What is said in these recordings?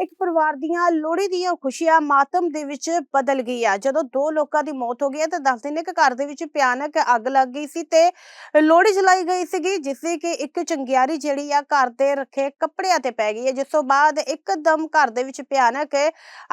ਇੱਕ ਪਰਿਵਾਰ ਦੀਆਂ ਲੋਹੜੀ ਦੀਆਂ ਖੁਸ਼ੀਆਂ ਮਾਤਮ ਦੇ ਵਿੱਚ ਬਦਲ ਗਈ ਆ। ਜਦੋਂ ਦੋ ਲੋਕਾਂ ਦੀ ਮੌਤ ਹੋ ਗਈ ਹੈ ਤਾਂ ਦੱਸਦੇ ਨੇ ਕਿ ਘਰ ਦੇ ਵਿੱਚ ਭਿਆਨਕ ਅੱਗ ਲੱਗ ਗਈ ਸੀ ਤੇ ਲੋਹੜੀ ਜਲਾਈ ਗਈ ਸੀਗੀ, ਜਿਸ ਦੀ ਕਿ ਇੱਕ ਚੰਗਿਆਰੀ ਜਿਹੜੀ ਆ ਘਰ ਦੇ ਰੱਖੇ ਕੱਪੜਿਆਂ ਤੇ ਪੈ ਗਈ ਹੈ ਜਿਸ ਤੋਂ ਬਾਅਦ ਇੱਕਦਮ ਘਰ ਦੇ ਵਿੱਚ ਭਿਆਨਕ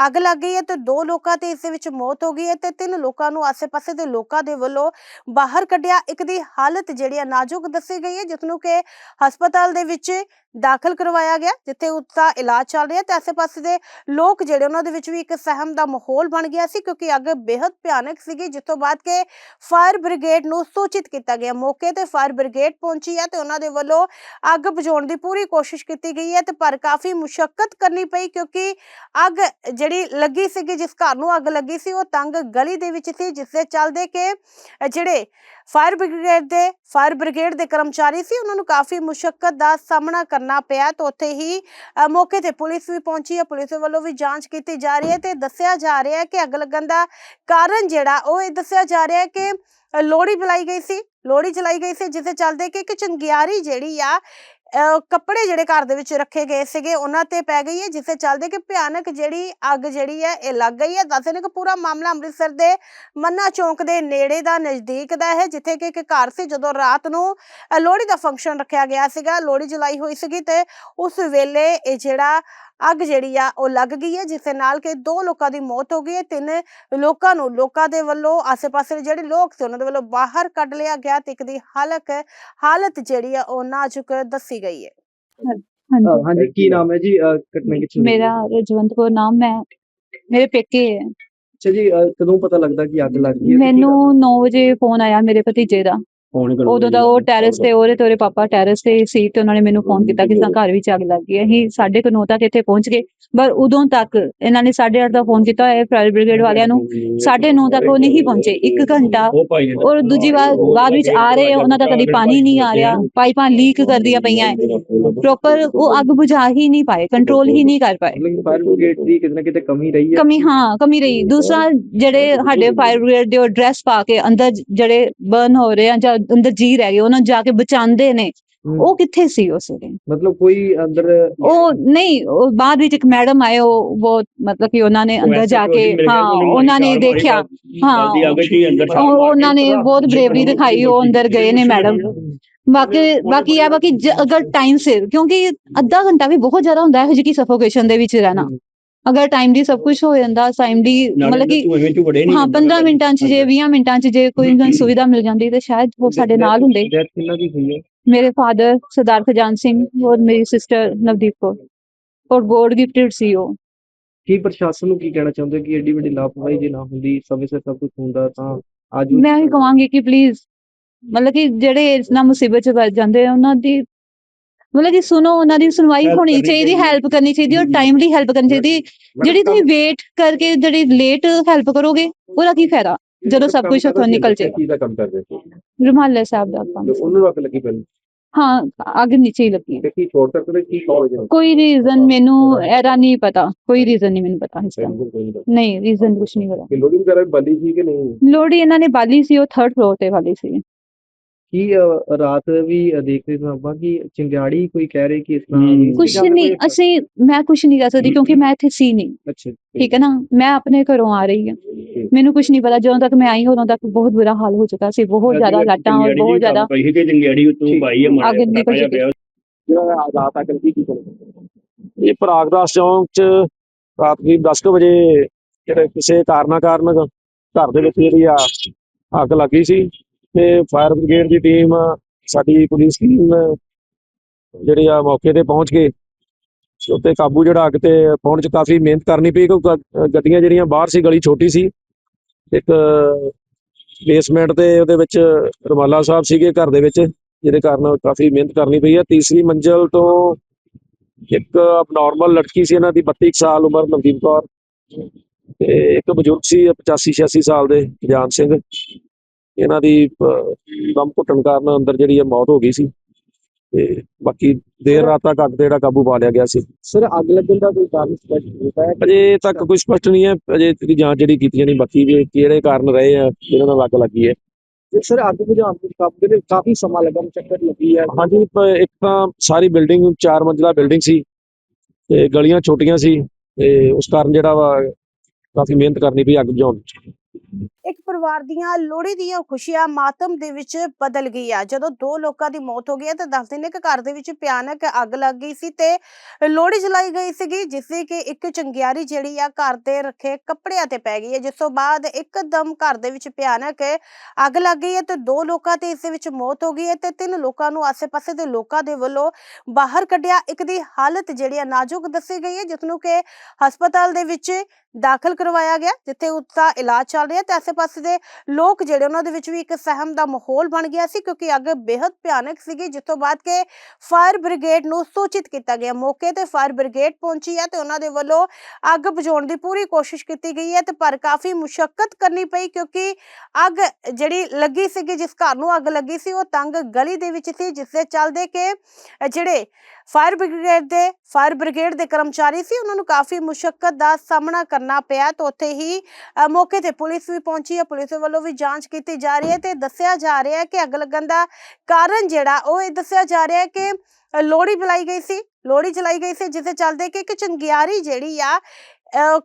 ਅੱਗ ਲੱਗ ਗਈ ਹੈ ਤੇ ਦੋ ਲੋਕਾਂ ਤੇ ਇਸ ਦੇ ਵਿੱਚ ਮੌਤ ਹੋ ਗਈ ਹੈ ਤੇ ਤਿੰਨ ਲੋਕਾਂ ਨੂੰ ਆਸ-ਪਾਸੇ ਦੇ ਲੋਕਾਂ ਦੇ ਵੱਲੋਂ ਬਾਹਰ ਕੱਢਿਆ। ਇੱਕ ਦੀ ਹਾਲਤ ਜਿਹੜੀ ਆ ਨਾਜ਼ੁਕ ਦੱਸੀ ਗਈ ਹੈ ਜਿਸ ਨੂੰ ਕਿ ਹਸਪਤਾਲ ਦੇ ਵਿੱਚ ਦਾਖਲ ਕਰਵਾਇਆ ਗਿਆ, ਜਿੱਥੇ ਉਸਦਾ ਇਲਾਜ ਚੱਲ ਰਿਹਾ ਤੇ ਪਾਸੇ ਦੇ ਲੋਕ ਜਿਹੜੇ ਉਹਨਾਂ ਦੇ ਵਿੱਚ ਵੀ ਇੱਕ ਸਹਿਮ ਦਾ ਮਾਹੌਲ ਬਣ ਗਿਆ ਸੀ ਕਿਉਂਕਿ ਅੱਗ ਬੇहद ਭਿਆਨਕ ਸੀਗੀ ਜਿਸ ਤੋਂ ਬਾਅਦ ਕਿ ਫਾਇਰ ਬ੍ਰਿਗੇਡ ਨੂੰ ਸੂਚਿਤ ਕੀਤਾ ਗਿਆ। ਮੌਕੇ ਤੇ ਫਾਇਰ ਬ੍ਰਿਗੇਡ ਪਹੁੰਚੀ ਹੈ ਤੇ ਉਹਨਾਂ ਦੇ ਵੱਲੋਂ ਅੱਗ ਬੁਝਾਉਣ ਦੀ ਪੂਰੀ ਕੋਸ਼ਿਸ਼ ਕੀਤੀ ਗਈ ਹੈ ਤੇ ਪਰ ਕਾਫੀ ਮੁਸ਼ਕਲ ਕਰਨੀ ਪਈ ਕਿਉਂਕਿ ਅੱਗ ਜਿਹੜੀ ਲੱਗੀ ਸੀਗੀ, ਜਿਸ ਘਰ ਨੂੰ ਅੱਗ ਲੱਗੀ ਸੀ, ਉਹ ਤੰਗ ਗਲੀ ਦੇ ਵਿੱਚ ਸੀ, ਜਿਸ ਦੇ ਚੱਲਦੇ ਕਿ ਜਿਹੜੇ ਫਾਇਰ ਬ੍ਰਿਗੇਡ ਦੇ, ਫਾਇਰ ਬ੍ਰਿਗੇਡ ਦੇ ਕਰਮਚਾਰੀ ਸੀ, ਉਹਨਾਂ ਨੂੰ ਕਾਫੀ ਮੁਸ਼ਕਲ ਦਾ ਸਾਹਮਣਾ ਕਰਨਾ ਪਿਆ ਤਾਂ ਉੱਥੇ ਹੀ ਮੌਕੇ ਤੇ ਪੁਲਿਸ ਵੀ ਪਹੁੰਚੀ ਹੈ ਪੁਲਿਸ ਵੱਲੋਂ ਵੀ ਜਾਂਚ ਕੀਤੀ ਜਾ ਰਹੀ ਹੈ ਤੇ ਦੱਸਿਆ ਜਾ ਰਿਹਾ ਹੈ ਕਿ ਅੱਗ ਲੱਗਣ ਦਾ ਕਾਰਨ ਜਿਹੜਾ, ਉਹ ਇਹ ਦੱਸਿਆ ਜਾ ਰਿਹਾ ਹੈ ਕਿ ਲੋਹੜੀ ਬੁਲਾਈ ਗਈ ਸੀ, ਲੋਹੜੀ ਚਲਾਈ ਗਈ ਸੀ, ਜਿਸ ਦੇ ਚੱਲਦੇ ਕਿ ਇੱਕ ਚੰਗਿਆਰੀ ਜਿਹੜੀ ਆ ਕੱਪੜੇ ਜਿਹੜੇ ਘਰ ਦੇ ਵਿੱਚ ਰੱਖੇ ਗਏ ਸੀਗੇ, ਉਹਨਾਂ ਤੇ ਪੈ ਗਈ ਹੈ, ਜਿਸ ਚੱਲਦੇ ਕਿ ਭਿਆਨਕ ਜਿਹੜੀ ਅੱਗ ਜਿਹੜੀ ਹੈ, ਇਹ ਲੱਗ ਗਈ ਹੈ। ਦੱਸਦੇ ਨੇ ਕਿ ਪੂਰਾ ਮਾਮਲਾ ਅੰਮ੍ਰਿਤਸਰ ਦੇ ਮੰਨਾ ਚੌਂਕ ਦੇ ਨੇੜੇ ਦਾ, ਨਜ਼ਦੀਕ ਦਾ ਹੈ, ਜਿੱਥੇ ਕਿ ਇੱਕ ਘਰ ਸੀ, ਜਦੋਂ ਰਾਤ ਨੂੰ ਲੋਹੜੀ ਦਾ ਫੰਕਸ਼ਨ ਰੱਖਿਆ ਗਿਆ ਸੀਗਾ, ਲੋਹੜੀ ਜਲਾਈ ਹੋਈ ਸੀਗੀ ਤੇ ਉਸ ਵੇਲੇ ਇਹ ਜਿਹੜਾ ਅੱਗ ਜਿਹੜੀ ਆ ਉਹ ਲੱਗ ਗਈ ਹੈ ਜਿਸ ਦੇ ਨਾਲ ਕਿ ਦੋ ਲੋਕਾਂ ਦੀ ਮੌਤ ਹੋ ਗਈ ਹੈ ਤਿੰਨ ਲੋਕਾਂ ਨੂੰ ਲੋਕਾਂ ਦੇ ਵੱਲੋਂ ਆਸ-ਪਾਸੇ ਦੇ ਜਿਹੜੇ ਲੋਕ ਸੀ ਉਹਨਾਂ ਦੇ ਵੱਲੋਂ ਬਾਹਰ ਕੱਢ ਲਿਆ ਗਿਆ ਤੇ ਇੱਕ ਦੀ ਹਾਲਤ ਹਾਲਤ ਜਿਹੜੀ ਆ ਉਹ ਨਾਜ਼ੁਕ ਦੱਸੀ ਗਈ ਹੈ। ਹਾਂਜੀ ਕੀ ਨਾਮ ਹੈ ਜੀ? ਕਿੱਥੋਂ ਦੀ ਮੇਰਾ ਰਜਵੰਤ ਕੌਰ ਨਾਮ ਹੈ ਮੇਰੇ ਪੇਕੇ ਹੈ। ਅੱਛਾ ਜੀ ਕਦੋਂ ਪਤਾ ਲੱਗਦਾ ਕਿ ਅੱਗ ਲੱਗ ਗਈ ਹੈ ਮੈਨੂੰ 9 ਵਜੇ ਫੋਨ ਆਇਆ ਮੇਰੇ ਭਤੀਜੇ ਦਾ। ਉਦੋਂ ਦਾ ਉਹ ਟੈਰੇਸ ਤੇ ਉਹਦੇ ਤੇ ਉਹਦੇ ਪਾਪਾ ਟੈਰੇਸ ਤੇ ਸੀ ਤੇ ਉਹਨਾਂ ਨੇ ਮੈਨੂੰ ਫੋਨ ਕੀਤਾ ਕਿ ਸਾ ਘਰ ਵਿੱਚ ਅੱਗ ਲੱਗ ਗਈ ਹੈ। ਅਸੀਂ ਸਾਢੇ ਕੁ ਨੌ ਤੱਕ ਇੱਥੇ ਪਹੁੰਚ ਗਏ। ਪਰ ਉਦੋਂ ਤੱਕ ਇਹਨਾਂ ਨੇ 8:30 ਦਾ ਫੋਨ ਕੀਤਾ ਹੈ ਫਾਇਰ ਬ੍ਰਿਗੇਡ ਵਾਲਿਆਂ ਨੂੰ। ਸਾਢੇ ਨੌ ਤੱਕ ਉਹ ਨਹੀਂ ਪਹੁੰਚੇ ਇੱਕ ਘੰਟਾ। ਔਰ ਦੂਜੀ ਵਾਰ ਬਾਅਦ ਵਿੱਚ ਆ ਰਹੇ ਉਹਨਾਂ ਦਾ ਕਦੀ ਪਾਣੀ ਨਹੀਂ ਆ ਰਿਹਾ ਪਾਈਪਾਂ ਲੀਕ ਕਰਦੀਆਂ ਪਈਆਂ। ਪ੍ਰੋਪਰ ਉਹ ਅੱਗ ਬੁਝਾ ਹੀ ਨਹੀਂ ਪਾਏ ਕੰਟਰੋਲ ਹੀ ਨਹੀਂ ਕਰ ਪਾਏ। ਫਾਇਰ ਬ੍ਰਿਗੇਡ ਦੀ ਕਿਤੇ ਨਾ ਕਿਤੇ ਕਮੀ ਰਹੀ ਹੈ। ਕਮੀ ਹਾਂ ਕਮੀ ਰਹੀ। ਦੂਸਰਾ ਜਿਹੜੇ ਸਾਡੇ ਫਾਇਰ ਬ੍ਰਿਗੇਡ ਦੇ ਉਹ ਡਰੈਸ ਪਾ ਕੇ ਅੰਦਰ ਜਿਹੜੇ ਬਰਨ ਹੋ ਰਹੇ ਆ ਜਾਂ ਅੰਦਰ ਜੀ ਰਹਿ ਗਏ ਉਹਨਾਂ ਜਾ ਕੇ ਬਚਾਉਂਦੇ ਨੇ। ਉਹ ਕਿੱਥੇ ਸੀ ਉਸ ਵੇਲੇ ਮਤਲਬ ਕੋਈ ਅੰਦਰ ਉਹ ਨਹੀਂ ਉਹ ਬਾਅਦ ਵਿੱਚ ਇੱਕ ਮੈਡਮ ਆਏ ਉਹ ਬਹੁਤ ਮਤਲਬ ਕਿ ਉਹਨਾਂ ਨੇ ਅੰਦਰ ਜਾ ਕੇ ਹਾਂ ਉਹਨਾਂ ਨੇ ਦੇਖਿਆ। ਹਾਂ। ਉਹ ਉਹਨਾਂ ਨੇ ਬਹੁਤ ਬਰੇਵਰੀ ਦਿਖਾਈ ਉਹ ਅੰਦਰ ਗਏ ਨੇ ਮੈਡਮ। ਬਾਕੀ ਬਾਕੀ ਇਹ ਬਾਕੀ ਜ- ਅਗਰ ਟਾਈਮ ਸਿਰ ਕਿਉਂਕਿ ਅੱਧਾ ਘੰਟਾ ਵੀ ਬਹੁਤ ਜ਼ਿਆਦਾ ਹੁੰਦਾ ਹੈ ਜਿਹੀ ਸਫੋਕੇਸ਼ਨ ਦੇ ਵਿੱਚ ਰਹਿਣਾ। ਅਗਰ ਟਾਈਮ ਦੀ ਸਭ ਕੁਝ ਹੋ ਜਾਂਦਾ ਟਾਈਮ ਦੀ ਮਤਲਬ ਕਿ ਹਾਂ 15 ਮਿੰਟਾਂ ਚ ਜੇ 20 ਮਿੰਟਾਂ ਚ ਜੇ ਕੋਈ ਨਾ ਸੁਵਿਧਾ ਮਿਲ ਜਾਂਦੀ ਤੇ ਸ਼ਾਇਦ ਉਹ ਸਾਡੇ ਨਾਲ ਹੁੰਦੇ। ਡੈਥ ਕਿੰਨਾ ਦੀ ਹੋਈ ਹੈ? ਮੇਰੇ ਫਾਦਰ ਸਰਦਾਰ ਖਜਾਨ ਸਿੰਘ ਔਰ ਮੇਰੀ ਸਿਸਟਰ ਨਵਦੀਪ ਕੌਰ। ਔਰ ਗੋਡ ਗਿਫਟਡ ਸੀ ਉਹ। ਕੀ ਪ੍ਰਸ਼ਾਸਨ ਨੂੰ ਕੀ ਕਹਿਣਾ ਚਾਹੁੰਦੇ ਕਿ ਐਡੀ ਵੱਡੀ ਲਾਪਰਵਾਹੀ ਜੇ ਨਾ ਹੁੰਦੀ ਸਮੇਂ ਸਿਰ ਸਭ ਕੁਝ ਹੁੰਦਾ ਤਾਂ ਅੱਜ ਮੈਂ ਇਹ ਕਹਾਂਗੀ ਕਿ ਪਲੀਜ਼ ਮਤਲਬ ਕਿ ਜਿਹੜੇ ਇਸ ਨਾਲ ਮੁਸੀਬਤ ਚ ਵੱਜ ਜਾਂਦੇ ਆ ਉਹਨਾਂ ਦੀ ਮਤਲਬ ਕਿ ਸੁਣੋ ਉਹਨਾਂ ਦੀ ਸੁਣਵਾਈ ਹੋਣੀ ਕਰਨੀ ਚਾਹੀਦੀ। ਹੈਲਪ ਕਰਨੀ ਚਾਹੀਦੀ ਔਰ। ਟਾਈਮਲੀ ਹੈਲਪ ਕਰਨੀ ਚਾਹੀਦੀ। ਜਿਹੜੀ ਤੁਸੀਂ ਵੇਟ ਕਰਕੇ ਜਿਹੜੀ ਲੇਟ ਹੈਲਪ ਕਰੋਗੇ ਉਹਦਾ ਕੀ ਫਾਇਦਾ? ਜਦੋਂ ਸਭ ਕੁਝ ਉੱਥੋਂ ਨਿਕਲ ਜੇ ਕੀ ਦਾ ਕੰਮ ਕਰਦੇ ਸੀ ਰੁਮਾਲੇ ਸਾਹਿਬ ਦਾ ਕੰਮ। ਉਹਨੂੰ ਅੱਗ ਲੱਗੀ ਪਹਿਲਾਂ? ਹਾਂ ਅੱਗ ਨੀਚੇ ਹੀ ਲੱਗੀ ਤੇ ਕੀ ਸ਼ੋਰਟ ਸਰਕਟ ਕੀ ਹੈ ਕੋਈ ਰੀਜ਼ਨ ਮੈਨੂੰ ਇਹਦਾ ਨਹੀਂ ਪਤਾ। ਕੋਈ ਰੀਜ਼ਨ ਨਹੀਂ ਮੈਨੂੰ ਪਤਾ ਇਸਦਾ ਨਹੀਂ ਰੀਜ਼ਨ ਕੁਝ ਨਹੀਂ ਪਤਾ। ਲੋਡਿੰਗ ਵਗੈਰਾ ਬੱਲੀ ਸੀ ਕਿ ਨਹੀਂ? ਲੋੜੀ ਇਹਨਾਂ ਨੇ ਬਾਲੀ ਸੀ ਉਹ 3rd ਫਲੋਰ ਤੇ ਵਾਲੀ ਸੀ। ਕੀ ਰਾਤ ਵੀ ਦੇਖ ਰਹੇ ਸਾਂ ਆਪਾਂ ਕਿ ਚਿੰਗਾੜੀ ਕੋਈ ਕਹਿ ਰਹੇ ਕਿ ਇਸ ਤਰ੍ਹਾਂ ਸੀਗਾ ਨਹੀਂ ਅਸੀਂ ਮੈਂ ਕੁਛ ਨਹੀਂ ਕਰ ਸਕਦੀ ਕਿਉਂਕਿ ਮੈਂ ਇੱਥੇ ਸੀ ਨਹੀਂ। ਅੱਛਾ। ਠੀਕ ਹੈ ਨਾ? ਮੈਂ ਆਪਣੇ ਘਰੋਂ ਆ ਰਹੀ ਹਾਂ। ਮੈਨੂੰ ਕੁਛ ਨਹੀਂ ਪਤਾ ਜਦੋਂ ਤੱਕ ਮੈਂ ਆਈ ਉਦੋਂ ਤੱਕ ਬਹੁਤ ਬੁਰਾ ਹਾਲ ਹੋ ਚੁੱਕਾ ਸੀ। ਬਹੁਤ ਜ਼ਿਆਦਾ ਲਾਟਾਂ ਔਰ ਬਹੁਤ ਜ਼ਿਆਦਾ। ਪਈ ਕਿ ਜੰਗਿਆੜੀ ਉਤੋਂ। ਭਾਈ ਹੈ। ਪਿਆ। ਜਿਹੜਾ ਰਾਤ ਅੱਗ ਲੱਗੀ ਕੀ ਇਹ ਪ੍ਰਾਗਦਾਸ ਚੌਂਕ ਚ ਰਾਤ ਦੀ 10 ਕੁ ਵਜੇ ਜਿਹੜੇ ਕਿਸੇ ਕਾਰਨਾਂ ਕਾਰਨ ਘਰ ਦੇ ਵਿੱਚ ਜਿਹੜੀ ਆ ਅੱਗ ਲੱਗੀ ਸੀ ਤੇ ਫਾਇਰ ਬ੍ਰਿਗੇਡ ਦੀ ਟੀਮ, ਸਾਡੀ ਪੁਲਿਸ ਟੀਮ ਜਿਹੜੀ ਆ ਮੌਕੇ ਤੇ ਪਹੁੰਚ ਕੇ ਉੱਤੇ ਕਾਬੂ ਜਿਹੜਾ ਅੱਗ ਤੇ ਪਹੁੰਚ ਚ ਕਾਫੀ ਮਿਹਨਤ ਕਰਨੀ ਪਈ ਕਿਉਂਕਿ ਗੱਡੀਆਂ ਜਿਹੜੀਆਂ ਬਾਹਰ ਸੀ, ਗਲੀ ਛੋਟੀ ਸੀ। ਇੱਕ ਬੇਸਮੈਂਟ ਤੇ ਉਹਦੇ ਵਿੱਚ ਰਮਾਲਾ ਸਾਹਿਬ ਸੀਗੇ ਘਰ ਦੇ ਵਿੱਚ, ਜਿਹਦੇ ਕਾਰਨ ਕਾਫੀ ਮਿਹਨਤ ਕਰਨੀ ਪਈ ਹੈ। ਤੀਸਰੀ ਮੰਜ਼ਲ ਤੋਂ ਇੱਕ ਅਬਨੋਰਮਲ ਲੜਕੀ ਸੀ, ਇਹਨਾਂ ਦੀ 32 ਕੁ ਸਾਲ ਉਮਰ, ਨਵਦੀਪ ਕੌਰ। ਤੇ ਇੱਕ ਬਜ਼ੁਰਗ ਸੀ 85 86 ਸਾਲ ਦੇ ਜਾਨ ਸਿੰਘ। ਇਹਨਾਂ ਦੀ ਦਮ ਘੁੱਟਣ ਕਾਰਨ ਅੰਦਰ ਜਿਹੜੀ ਹੈ ਮੌਤ ਹੋ ਗਈ ਸੀ। ਤੇ ਬਾਕੀ ਦੇਰ ਰਾਤ ਤੱਕ ਅੱਗ ਤੇ ਜਿਹੜਾ ਕਾਬੂ ਪਾ ਲਿਆ ਗਿਆ ਸੀ। ਸਰ ਅੱਗ ਲੱਗਣ ਦਾ ਕੋਈ ਕਾਰਨ ਸਪਸ਼ਟ ਹੋਤਾ ਹੈ ਅਜੇ ਤੱਕ ਕੋਈ ਸਪਸ਼ਟ ਨਹੀਂ ਹੈ। ਅਜੇ ਦੀ ਜਾਂਚ ਜਿਹੜੀ ਕੀਤੀ ਜਾਣੀ ਬਾਕੀ ਵੀ ਕਿਹੜੇ ਕਾਰਨ ਰਹੇ ਆ ਜਿਹਨਾਂ ਨਾਲ ਅੱਗ ਲੱਗੀ ਹੈ। ਤੇ ਸਰ ਅੱਗ ਬੁਝਾਉਣ ਦੇ ਕਾਬੂ ਦੇ ਕਾਫੀ ਸਮਾਂ ਲੱਗਾ ਚੱਕਰ ਲੱਗੀ ਹੈ। ਹਾਂਜੀ ਇੱਕ ਤਾਂ ਸਾਰੀ ਬਿਲਡਿੰਗ ਚਾਰ ਮੰਜ਼ਿਲਾ ਬਿਲਡਿੰਗ ਸੀ ਤੇ ਗਲੀਆਂ ਛੋਟੀਆਂ ਸੀ ਤੇ ਉਸ ਕਾਰਨ ਜਿਹੜਾ ਵਾ ਕਾਫੀ ਮਿਹਨਤ ਕਰਨੀ ਪਈ ਅੱਗ ਬੁਝਾਉਣ 'ਚ ਇੱਕ ਪਰਿਵਾਰ ਦੀਆਂ ਲੋਹੜੀ ਦੀਆਂ ਖੁਸ਼ੀਆਂ ਮਾਤਮ ਦੇ ਵਿੱਚ ਬਦਲ ਗਈ ਗਈਆਂ ਜਦੋਂ ਦੋ ਲੋਕਾਂ ਦੀ ਮੌਤ ਹੋ ਗਈ ਤਾਂ ਦੱਸਦੇ ਨੇ ਕਿ ਘਰ ਦੇ ਵਿੱਚ ਭਿਆਨਕ ਅੱਗ ਲੱਗ ਗਈ ਸੀ ਤੇ ਲੋਹੜੀ ਜਲਾਈ ਗਈ ਸੀਗੀ, ਜਿਸ ਦੀ ਕਿ ਇੱਕ ਚੰਗਿਆਰੀ ਜਿਹੜੀ ਆ ਘਰ ਦੇ ਰੱਖੇ ਕੱਪੜਿਆਂ ਤੇ ਪੈ ਗਈ ਹੈ ਜਿਸ ਤੋਂ ਬਾਅਦ ਇੱਕਦਮ ਘਰ ਦੇ ਵਿੱਚ ਭਿਆਨਕ ਅੱਗ ਲੱਗ ਗਈ ਹੈ ਤੇ ਦੋ ਲੋਕਾਂ ਤੇ ਇਸ ਦੇ ਵਿੱਚ ਮੌਤ ਹੋ ਗਈ ਹੈ ਤੇ ਤਿੰਨ ਲੋਕਾਂ ਨੂੰ ਆਸ-ਪਾਸੇ ਦੇ ਲੋਕਾਂ ਦੇ ਵੱਲੋਂ ਬਾਹਰ ਕੱਢਿਆ। ਇੱਕ ਦੀ ਹਾਲਤ ਜਿਹੜੀ ਆ ਨਾਜ਼ੁਕ ਦੱਸੀ ਗਈ ਹੈ ਜਿਸ ਨੂੰ ਕਿ ਹਸਪਤਾਲ ਦੇ ਵਿੱਚ ਦਾਖਲ ਕਰਵਾਇਆ ਗਿਆ, ਜਿੱਥੇ ਉਸਦਾ ਇਲਾਜ ਚੱਲ ਰਿਹਾ ਤੇ ਆਸ-ਪਾਸੇ ਦੇ ਲੋਕ ਜਿਹੜੇ ਉਹਨਾਂ ਦੇ ਵਿੱਚ ਵੀ ਇੱਕ ਸਹਿਮ ਦਾ ਮਾਹੌਲ ਬਣ ਗਿਆ ਸੀ ਕਿਉਂਕਿ ਅੱਗ ਬੇहद ਭਿਆਨਕ ਸੀਗੀ ਜਿਸ ਤੋਂ ਬਾਅਦ ਕਿ ਫਾਇਰ ਬ੍ਰਿਗੇਡ ਨੂੰ ਸੂਚਿਤ ਕੀਤਾ ਗਿਆ। ਮੌਕੇ ਤੇ ਫਾਇਰ ਬ੍ਰਿਗੇਡ ਪਹੁੰਚੀ ਹੈ ਤੇ ਉਹਨਾਂ ਦੇ ਵੱਲੋਂ ਅੱਗ ਬੁਝਾਉਣ ਦੀ ਪੂਰੀ ਕੋਸ਼ਿਸ਼ ਕੀਤੀ ਗਈ ਹੈ ਤੇ ਪਰ ਕਾਫੀ ਮੁਸ਼ਕਲ ਕਰਨੀ ਪਈ ਕਿਉਂਕਿ ਅੱਗ ਜਿਹੜੀ ਲੱਗੀ ਸੀਗੀ ਜਿਸ ਘਰ ਨੂੰ ਅੱਗ ਲੱਗੀ ਸੀ ਉਹ ਤੰਗ ਗਲੀ ਦੇ ਵਿੱਚ ਸੀ ਜਿਸ ਦੇ ਚੱਲਦੇ ਕਿ ਜਿਹੜੇ ਫਾਇਰ ਬ੍ਰਿਗੇਡ ਦੇ ਫਾਇਰ ਬ੍ਰਿਗੇਡ ਦੇ ਕਰਮਚਾਰੀ ਸੀ ਉਹਨਾਂ ਨੂੰ ਕਾਫੀ ਮੁਸ਼ਕਲ ਦਾ ਸਾਹਮਣਾ ਕਰਨਾ ਪਿਆ ਤਾਂ ਉੱਥੇ ਹੀ ਅ, ਮੌਕੇ ਤੇ ਪੁਲਿਸ ਵੀ ਪਹੁੰਚੀ ਹੈ। ਪੁਲਿਸ ਵੱਲੋਂ ਵੀ ਜਾਂਚ ਕੀਤੀ ਜਾ ਰਹੀ ਹੈ ਤੇ ਦੱਸਿਆ ਜਾ ਰਿਹਾ ਹੈ ਕਿ ਅੱਗ ਲੱਗਣ ਦਾ ਕਾਰਨ ਜਿਹੜਾ ਉਹ ਇਹ ਦੱਸਿਆ ਜਾ ਰਿਹਾ ਹੈ ਕਿ ਅ, ਬੁਲਾਈ ਗਈ ਸੀ ਲੋਹੜੀ ਚਲਾਈ ਗਈ ਸੀ ਜਿਸ ਚੱਲਦੇ ਕਿ ਇੱਕ ਚੰਗਿਆਰੀ ਜਿਹੜੀ ਆ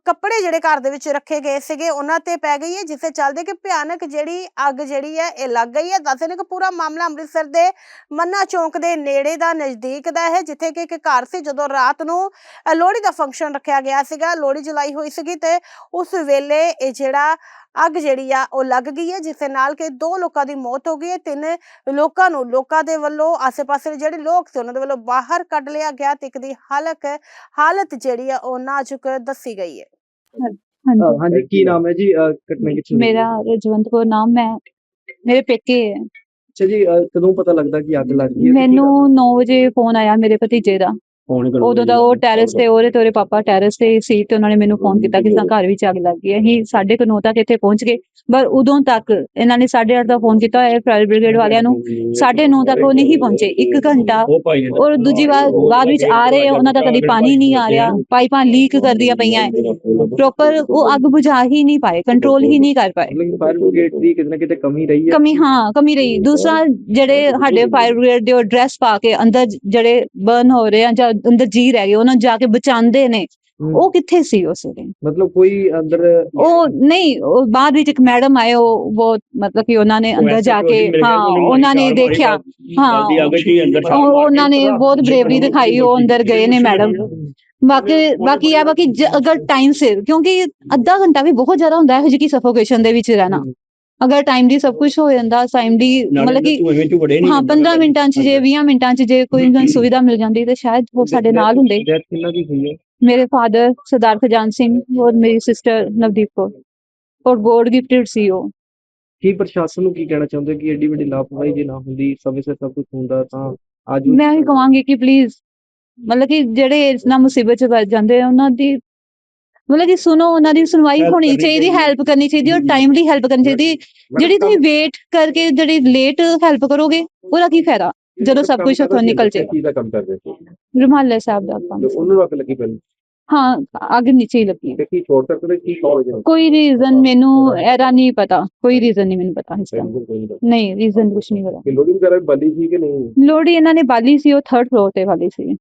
ਕੱਪੜੇ ਜਿਹੜੇ ਘਰ ਦੇ ਵਿੱਚ ਰੱਖੇ ਗਏ ਸੀਗੇ ਉਹਨਾਂ ਤੇ ਪੈ ਗਈ ਹੈ ਜਿਸ ਚੱਲਦੇ ਕਿ ਭਿਆਨਕ ਜਿਹੜੀ ਅੱਗ ਜਿਹੜੀ ਹੈ ਇਹ ਲੱਗ ਗਈ ਹੈ। ਦੱਸਦੇ ਨੇ ਕਿ ਪੂਰਾ ਮਾਮਲਾ ਅੰਮ੍ਰਿਤਸਰ ਦੇ ਮੰਨਾ ਚੌਂਕ ਦੇ ਨੇੜੇ ਦਾ ਨਜ਼ਦੀਕ ਦਾ ਹੈ ਜਿੱਥੇ ਕਿ ਇੱਕ ਘਰ ਸੀ ਜਦੋਂ ਰਾਤ ਨੂੰ ਲੋਹੜੀ ਦਾ ਫੰਕਸ਼ਨ ਰੱਖਿਆ ਗਿਆ ਸੀਗਾ ਲੋਹੜੀ ਜਲਾਈ ਹੋਈ ਸੀਗੀ ਤੇ ਉਸ ਵੇਲੇ ਇਹ ਜਿਹੜਾ ਅੱਗ ਜਿਹੜੀ ਆ ਉਹ ਲੱਗ ਗਈ ਹੈ ਜਿਸ ਦੇ ਨਾਲ ਕਿ ਦੋ ਲੋਕਾਂ ਦੀ ਮੌਤ ਹੋ ਗਈ ਹੈ ਤਿੰਨ ਲੋਕਾਂ ਨੂੰ ਲੋਕਾਂ ਦੇ ਵੱਲੋਂ ਆਸ-ਪਾਸੇ ਦੇ ਜਿਹੜੇ ਲੋਕ ਸੀ ਉਹਨਾਂ ਦੇ ਵੱਲੋਂ ਬਾਹਰ ਕੱਢ ਲਿਆ ਗਿਆ ਤੇ ਇੱਕ ਦੀ ਹਾਲਤ ਹਾਲਤ ਜਿਹੜੀ ਆ ਉਹ ਨਾਜ਼ੁਕ ਦੱਸੀ ਗਈ ਹੈ। ਹਾਂਜੀ ਕੀ ਨਾਮ ਹੈ ਜੀ? ਘਟਨਾ ਹੋਈ? ਮੇਰਾ ਰਜਵੰਤ ਕੌਰ ਨਾਮ ਹੈ ਮੇਰੇ ਪੇਕੇ ਹੈ। ਅੱਛਾ ਜੀ ਕਦੋਂ ਪਤਾ ਲੱਗਦਾ ਕਿ ਅੱਗ ਲੱਗ ਗਈ? ਮੈਨੂੰ 9 ਵਜੇ ਫੋਨ ਆਇਆ ਮੇਰੇ ਭਤੀਜੇ ਦਾ। ਉਦੋਂ ਦਾ ਉਹ ਟੈਰੇਸ ਤੇ ਉਹਦੇ ਤੇ ਉਹਦੇ ਪਾਪਾ ਟੈਰੇਸ ਤੇ ਸੀ ਤੇ ਉਹਨਾਂ ਨੇ ਮੈਨੂੰ ਫੋਨ ਕੀਤਾ ਕਿ ਸਾ ਘਰ ਵਿੱਚ ਅੱਗ ਲੱਗ ਗਈ ਹੈ। ਅਸੀਂ ਸਾਢੇ ਕੁ ਨੌ ਤੱਕ ਇੱਥੇ ਪਹੁੰਚ ਗਏ। ਪਰ ਉਦੋਂ ਤੱਕ ਇਹਨਾਂ ਨੇ 8:30 ਦਾ ਫੋਨ ਕੀਤਾ ਹੋਇਆ ਫਾਇਰ ਬ੍ਰਿਗੇਡ ਵਾਲਿਆਂ ਨੂੰ। ਸਾਢੇ ਨੌ ਤੱਕ ਉਹ ਨਹੀਂ ਪਹੁੰਚੇ। ਇੱਕ ਘੰਟਾ ਔਰ ਦੂਜੀ ਵਾਰ ਬਾਅਦ ਵਿੱਚ ਆ ਰਹੇ ਆ, ਉਹਨਾਂ ਦਾ ਕਦੀ ਪਾਣੀ ਨਹੀਂ ਆ ਰਿਹਾ। ਪਾਈਪਾਂ ਲੀਕ ਕਰਦੀਆਂ ਪਈਆਂ ਪ੍ਰੋਪਰ ਉਹ ਅੱਗ ਬੁਝਾ ਹੀ ਨਹੀਂ ਪਾਏ ਕੰਟਰੋਲ ਹੀ ਨਹੀਂ ਕਰ ਪਾਏ। ਫਾਇਰ ਬ੍ਰਿਗੇਡ ਦੀ ਕਿਤੇ ਨਾ ਕਿਤੇ ਕਮੀ ਰਹੀ ਹੈ। ਕਮੀ ਹਾਂ ਕਮੀ ਰਹੀ। ਦੂਸਰਾ ਜਿਹੜੇ ਸਾਡੇ ਫਾਇਰ ਬ੍ਰਿਗੇਡ ਦੇ ਉਹ ਡਰੈਸ ਪਾ ਕੇ ਅੰਦਰ ਜਿਹੜੇ ਬਰਨ ਹੋ ਰਹੇ ਆ ਜਾਂ ਅੰਦਰ ਜੀ ਰਹਿ ਗਏ ਉਹਨਾਂ ਜਾ ਕੇ ਬਚਾਉਂਦੇ ਨੇ। ਉਹ ਕਿੱਥੇ ਸੀ ਉਸ ਵੇਲੇ? ਮਤਲਬ ਕੋਈ ਅੰਦਰ ਉਹ ਨਹੀਂ ਉਹ ਬਾਅਦ ਵਿੱਚ ਇੱਕ ਮੈਡਮ ਆਏ ਉਹ ਬਹੁਤ ਮਤਲਬ ਕਿ ਉਹਨਾਂ ਨੇ ਅੰਦਰ ਜਾ ਕੇ ਹਾਂ ਉਹਨਾਂ ਨੇ ਦੇਖਿਆ। ਹਾਂ। ਉਹ ਉਹਨਾਂ ਨੇ ਬਹੁਤ ਬਰੇਵਰੀ ਦਿਖਾਈ ਉਹ ਅੰਦਰ ਗਏ ਨੇ ਮੈਡਮ। ਬਾਕੀ ਬਾਕੀ ਇਹ ਬਾਕੀ ਅਗਰ ਟਾਈਮ ਸਿਰ ਕਿਉਂਕਿ ਅੱਧਾ ਘੰਟਾ ਵੀ ਬਹੁਤ ਜ਼ਿਆਦਾ ਹੁੰਦਾ ਹੈ ਜਿਹੀ ਸਫੋਕੇਸ਼ਨ ਦੇ ਵਿੱਚ ਰਹਿਣਾ। ਅਗਰ ਟਾਈਮ ਦੀ ਸਭ ਕੁਝ ਹੋ ਜਾਂਦਾ ਟਾਈਮ ਦੀ ਮਤਲਬ ਕਿ ਹਾਂ 15 ਮਿੰਟਾਂ ਚ ਜੇ 20 ਮਿੰਟਾਂ ਚ ਜੇ ਕੋਈ ਨੂੰ ਸੁਵਿਧਾ ਮਿਲ ਜਾਂਦੀ ਤੇ ਸ਼ਾਇਦ ਉਹ ਸਾਡੇ ਨਾਲ ਹੁੰਦੇ। ਡੈਥ ਕਿੰਨਾ ਦੀ ਹੋਈ ਹੈ? ਮੇਰੇ ਫਾਦਰ ਸਰਦਾਰ ਖਜਾਨ ਸਿੰਘ ਔਰ ਮੇਰੀ ਸਿਸਟਰ ਨਵਦੀਪ ਕੌਰ। ਔਰ ਗੋਡ ਗਿਫਟਡ ਸੀ ਉਹ। ਕੀ ਪ੍ਰਸ਼ਾਸਨ ਨੂੰ ਕੀ ਕਹਿਣਾ ਚਾਹੁੰਦੇ ਕਿ ਐਡੀ ਵੱਡੀ ਲਾਪਰਵਾਹੀ ਜੇ ਨਾ ਹੁੰਦੀ ਸਮੇਂ ਸਿਰ ਸਭ ਕੁਝ ਹੁੰਦਾ ਤਾਂ ਅੱਜ ਮੈਂ ਵੀ ਕਹਾਂਗੀ ਕਿ ਪਲੀਜ਼ ਮਤਲਬ ਕਿ ਜਿਹੜੇ ਇਸ ਨਾਲ ਮੁਸੀਬਤ ਚ ਵੱਜ ਜਾਂਦੇ ਆ ਉਹਨਾਂ ਦੀ ਮਤਲਬ ਕਿ ਸੁਣੋ ਉਹਨਾਂ ਦੀ ਸੁਣਵਾਈ ਹੋਣੀ ਕਰਨੀ ਚਾਹੀਦੀ। ਹੈਲਪ ਕਰਨੀ ਚਾਹੀਦੀ ਔਰ ਟਾਈਮਲੀ ਹੈਲਪ ਕਰਨੀ ਚਾਹੀਦੀ। ਜਿਹੜੀ ਤੁਸੀਂ ਵੇਟ ਕਰਕੇ ਜਿਹੜੀ ਲੇਟ ਹੈਲਪ ਕਰੋਗੇ ਉਹਦਾ ਕੀ ਫਾਇਦਾ? ਜਦੋਂ ਸਭ ਕੁਝ ਉੱਥੋਂ ਨਿਕਲ ਜੇ ਦਾ ਰੁਮਾਲੇ ਸਾਹਿਬ ਦਾ ਕੰਮ। ਉਹਨੂੰ ਅੱਗ ਲੱਗੀ ਪਹਿਲਾਂ ਹਾਂ ਅੱਗ ਨੀਚੇ ਹੀ ਲੱਗੀ। ਤੇ ਕੀ ਛੋੜ ਸਕਦੇ ਕੀ ਕਾਲਜ ਕੋਈ ਰੀਜ਼ਨ ਮੈਨੂੰ ਇਹਦਾ ਨਹੀਂ ਪਤਾ। ਕੋਈ ਰੀਜ਼ਨ ਨਹੀਂ ਮੈਨੂੰ ਪਤਾ ਇਸਦਾ ਨਹੀਂ ਰੀਜ਼ਨ ਕੁਝ ਨਹੀਂ ਪਤਾ। ਲੋੜੀ ਵਗੈਰਾ ਬੰਦੀ ਸੀ ਕਿ ਨਹੀਂ? ਲੋੜੀ ਇਹਨਾਂ ਨੇ ਬਾਲੀ ਸੀ ਉਹ 3rd ਫਲੋਰ ਤੇ ਵਾਲੀ ਸੀ।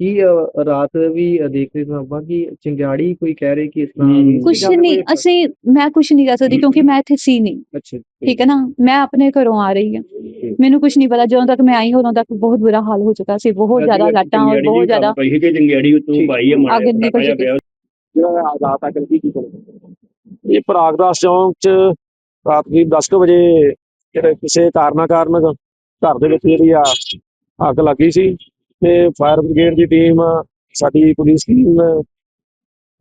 ਕੀ ਰਾਤ ਵੀ ਦੇਖ ਰਹੇ ਸਾਂ ਆਪਾਂ ਕਿ ਚਿੰਗਾੜੀ ਕੋਈ ਕਹਿ ਰਹੇ ਕਿ ਇਸ ਤਰ੍ਹਾਂ ਸੀਗਾ ਨਹੀਂ ਅਸੀਂ ਮੈਂ ਕੁਛ ਨਹੀਂ ਕਰ ਸਕਦੀ ਕਿਉਂਕਿ ਮੈਂ ਇੱਥੇ ਸੀ ਨਹੀਂ। ਅੱਛਾ। ਠੀਕ ਹੈ ਨਾ? ਮੈਂ ਆਪਣੇ ਘਰੋਂ ਆ ਰਹੀ ਹਾਂ। ਮੈਨੂੰ ਕੁਛ ਨਹੀਂ ਪਤਾ ਜਦੋਂ ਤੱਕ ਮੈਂ ਆਈ ਉਦੋਂ ਤੱਕ ਬਹੁਤ ਬੁਰਾ ਹਾਲ ਹੋ ਚੁੱਕਾ ਸੀ ਬਹੁਤ ਜ਼ਿਆਦਾ ਲਾਟਾਂ ਔਰ ਬਹੁਤ ਜ਼ਿਆਦਾ। ਪਈ ਕਿ ਜੰਗਿਆੜੀ ਉਤੋਂ। ਭਾਈ ਹੈ। ਜਿਹੜਾ ਕੀ ਇਹ ਪ੍ਰਾਗਦਾਸ ਚੌਂਕ ਚ ਰਾਤ ਦੀ 10 ਕੁ ਵਜੇ ਜਿਹੜੇ ਕਿਸੇ ਕਾਰਨਾ ਕਾਰਨ ਘਰ ਦੇ ਵਿੱਚ ਜਿਹੜੀ ਆ ਅੱਗ ਲੱਗੀ ਸੀ ਤੇ ਫਾਇਰ ਬ੍ਰਿਗੇਡ ਦੀ ਟੀਮ, ਸਾਡੀ ਪੁਲਿਸ ਟੀਮ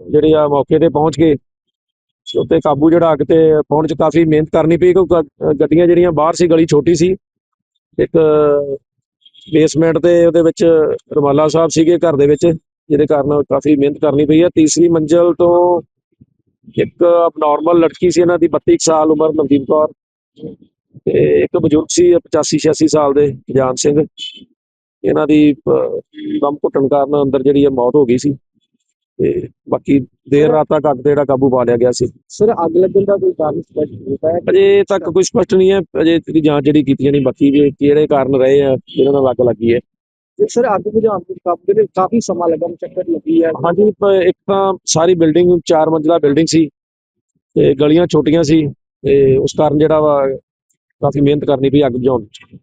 ਜਿਹੜੀ ਆ ਮੌਕੇ ਤੇ ਪਹੁੰਚ ਕੇ ਉੱਤੇ ਕਾਬੂ ਜਿਹੜਾ ਅੱਗ ਤੇ ਪਹੁੰਚ ਚ ਕਾਫੀ ਮਿਹਨਤ ਕਰਨੀ ਪਈ ਕਿਉਂਕਿ ਗੱਡੀਆਂ ਜਿਹੜੀਆਂ ਬਾਹਰ ਸੀ, ਗਲੀ ਛੋਟੀ ਸੀ, ਇੱਕ ਬੇਸਮੈਂਟ ਤੇ ਉਹਦੇ ਵਿੱਚ ਰਮਾਲਾ ਸਾਹਿਬ ਸੀਗੇ ਘਰ ਦੇ ਵਿੱਚ, ਜਿਹਦੇ ਕਾਰਨ ਕਾਫੀ ਮਿਹਨਤ ਕਰਨੀ ਪਈ ਹੈ ਤੀਸਰੀ ਮੰਜ਼ਲ ਤੋਂ ਇੱਕ ਅਬਨੋਰਮਲ ਲੜਕੀ ਸੀ, ਇਹਨਾਂ ਦੀ 32 ਕੁ ਸਾਲ ਉਮਰ, ਨਵਦੀਪ ਕੌਰ। ਤੇ ਇੱਕ ਬਜ਼ੁਰਗ ਸੀ 85 86 ਸਾਲ ਦੇ ਜਾਨ ਸਿੰਘ। ਇਹਨਾਂ ਦੀ ਦਮ ਘੁੱਟਣ ਕਾਰਨ ਅੰਦਰ ਜਿਹੜੀ ਹੈ ਮੌਤ ਹੋ ਗਈ ਸੀ। ਤੇ ਬਾਕੀ ਦੇਰ ਰਾਤ ਤੱਕ ਅੱਗ ਤੇ ਜਿਹੜਾ ਕਾਬੂ ਪਾ ਲਿਆ ਗਿਆ ਸੀ। ਸਰ ਅੱਗ ਲੱਗਣ ਦਾ ਕੋਈ ਕਾਰਨ ਸਪਸ਼ਟ ਹੁੰਦਾ ਹੈ ਅਜੇ ਤੱਕ ਕੋਈ ਸਪਸ਼ਟ ਨਹੀਂ ਹੈ। ਅਜੇ ਦੀ ਜਾਂਚ ਜਿਹੜੀ ਕੀਤੀ ਜਾਣੀ ਬਾਕੀ ਵੀ ਕਿਹੜੇ ਕਾਰਨ ਰਹੇ ਆ ਜਿਹਨਾਂ ਨਾਲ ਅੱਗ ਲੱਗੀ ਹੈ। ਤੇ ਸਰ ਅੱਗ ਬੁਝਾਉਣ ਦੇ ਕੰਮ ਦੇ ਕਾਫੀ ਸਮਾਂ ਲੱਗਾ ਚੱਕਰ ਲੱਗੀ ਹੈ। ਹਾਂਜੀ ਇੱਕ ਤਾਂ ਸਾਰੀ ਬਿਲਡਿੰਗ ਚਾਰ ਮੰਜ਼ਿਲਾ ਬਿਲਡਿੰਗ ਸੀ ਤੇ ਗਲੀਆਂ ਛੋਟੀਆਂ ਸੀ ਤੇ ਉਸ ਕਾਰਨ ਜਿਹੜਾ ਵਾ ਕਾਫੀ ਮਿਹਨਤ ਕਰਨੀ ਪਈ ਅੱਗ ਬੁਝਾਉਣ 'ਚ